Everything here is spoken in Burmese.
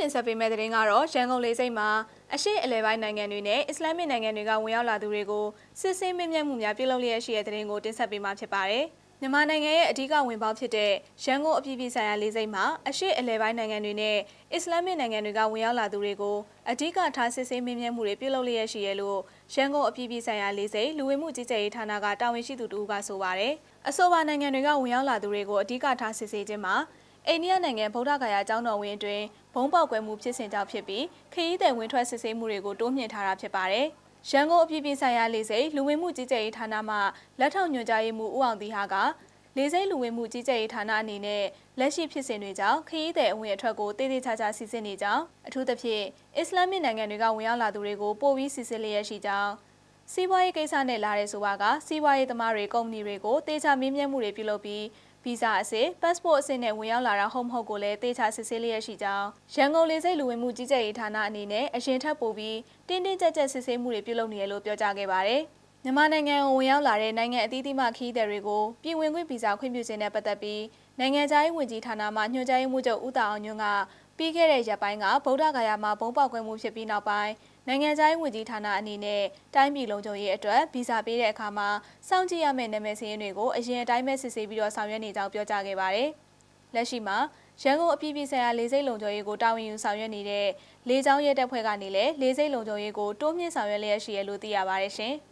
တင်ဆက်ပေးမယ့်သတင်းကတော့ရန်ကုန်လေးစိတ်မှာအရှိအလဲပိုင်းနိုင်ငံတွေနဲ့အစ္စလာမစ်နိုင်ငံတွေကဝင်ရောက်လာသူတွေကိုစစ်ဆေးမင်းမြတ်မှုများပြုလုပ်လျက်ရှိတဲ့သတင်းကိုတင်ဆက်ပေးမှာဖြစ်ပါတယ်။မြန်မာနိုင်ငံရဲ့အဓိကဝင်ပေါက်ဖြစ်တဲ့ရန်ကုန်အပြည်ပြည်ဆိုင်ရာလေးစိတ်မှာအရှိအလဲပိုင်းနိုင်ငံတွေနဲ့အစ္စလာမစ်နိုင်ငံတွေကဝင်ရောက်လာသူတွေကိုအဓိကထားစစ်ဆေးမင်းမြတ်မှုတွေပြုလုပ်လျက်ရှိရလို့ရန်ကုန်အပြည်ပြည်ဆိုင်ရာလေးစိတ်လူဝင်မှုကြီးကြပ်ရေးဌာနကတာဝန်ရှိသူတို့ကဆိုပါတယ်။အဆိုပါနိုင်ငံတွေကဝင်ရောက်လာသူတွေကိုအဓိကထားစစ်ဆေးခြင်းမှာ အိန္ဒိယနိုင်ငံဗုဒ္ဓဂါယာကျောင်းတော်ဝင်းအတွင်းဘုံပေါက်ကွဲမှုဖြစ်စဉ်ကြောင့်ဖြစ်ပြီးခရီးသည်ဝင်ထွက်စစ်ဆေးမှုတွေကိုတိုးမြှင့်ထားတာဖြစ်ပါတယ်။ရန်ကုန်အပြည်ပြည်ဆိုင်ရာလေဆိပ်လူဝင်မှုကြီးကြပ်ရေးဌာနမှလက်ထောက်ညွှန်ကြားရေးမှူးဦးအောင်သီဟာကလေဆိပ်လူဝင်မှုကြီးကြပ်ရေးဌာနအနေနဲ့လက်ရှိဖြစ်စဉ်တွေကြောင့်ခရီးသည်အဝင်အထွက်ကိုတည်တည်ချာချာစီစစ်နေကြောင်းအထူးသဖြင့်အစ္စလာမစ်နိုင်ငံတွေကဝင်ရောက်လာသူတွေကိုပို့ပြီးစီစစ်လျက်ရှိကြောင်းစီးပွားရေးကိစ္စနဲ့လာတဲ့ဆိုပါကစီးပွားရေးသမားတွေကုမ္ပဏီတွေကိုတေချာမင်းမြတ်မှုတွေပြုလုပ်ပြီး ဗီဇာအစစ်ပတ်စပို့အစစ်နဲ့ဝင်ရောက်လာတာဟုတ်မဟုတ်ကိုလည်းတေချာစစ်ဆေးလျက်ရှိကြောင်းရန်ကုန်လေဆိပ်လူဝင်မှုကြီးကြပ်ရေးဌာနအနေနဲ့အရင်ထပ်ပို့ပြီးတင်းတင်းကြပ်ကြပ်စစ်ဆေးမှုတွေပြုလုပ်နေရလို့ပြောကြားခဲ့ပါတယ်။မြန်မာနိုင်ငံကိုဝင်ရောက်လာတဲ့နိုင်ငံအသီးသီးမှခရီးသည်တွေကိုပြည်ဝင်ခွင့်ဗီဇာခွင့်ပြုခြင်းနဲ့ပတ်သက်ပြီးနိုင်ငံခြားရေးဝန်ကြီးဌာနမှညွှန်ကြားရေးမှူးချုပ်ဦးတာအောင်ညွန့်က ပြီးခဲ့တဲ့ရက်ပိုင်းကဗုဒ္ဓဂါယာမှာဘုံပေါက်ကွဲမှုဖြစ်ပြီးနောက်ပိုင်းနိုင်ငံခြားရေးဝန်ကြီးဌာနအနေနဲ့တိုင်းပြည်လုံးချုပ်ရေးအတွက်ဗီဇာပေးတဲ့အခါမှာစောင့်ကြည့်ရမယ့်နာမည်စာရင်းတွေကိုအရင်အတိုင်းပဲစစ်ဆေးပြီးတော့ဆောင်ရွက်နေကြောင်းပြောကြားခဲ့ပါတယ်။လက်ရှိမှာရန်ကုန်အပြည်ပြည်ဆိုင်ရာလေဆိပ်လုံခြုံရေးကိုတာဝန်ယူဆောင်ရွက်နေတဲ့လေကြောင်းရဲတပ်ဖွဲ့ကနေလည်းလေဆိပ်လုံခြုံရေးကိုတိုးမြှင့်ဆောင်ရွက်လျက်ရှိရလို့သိရပါတယ်ရှင်။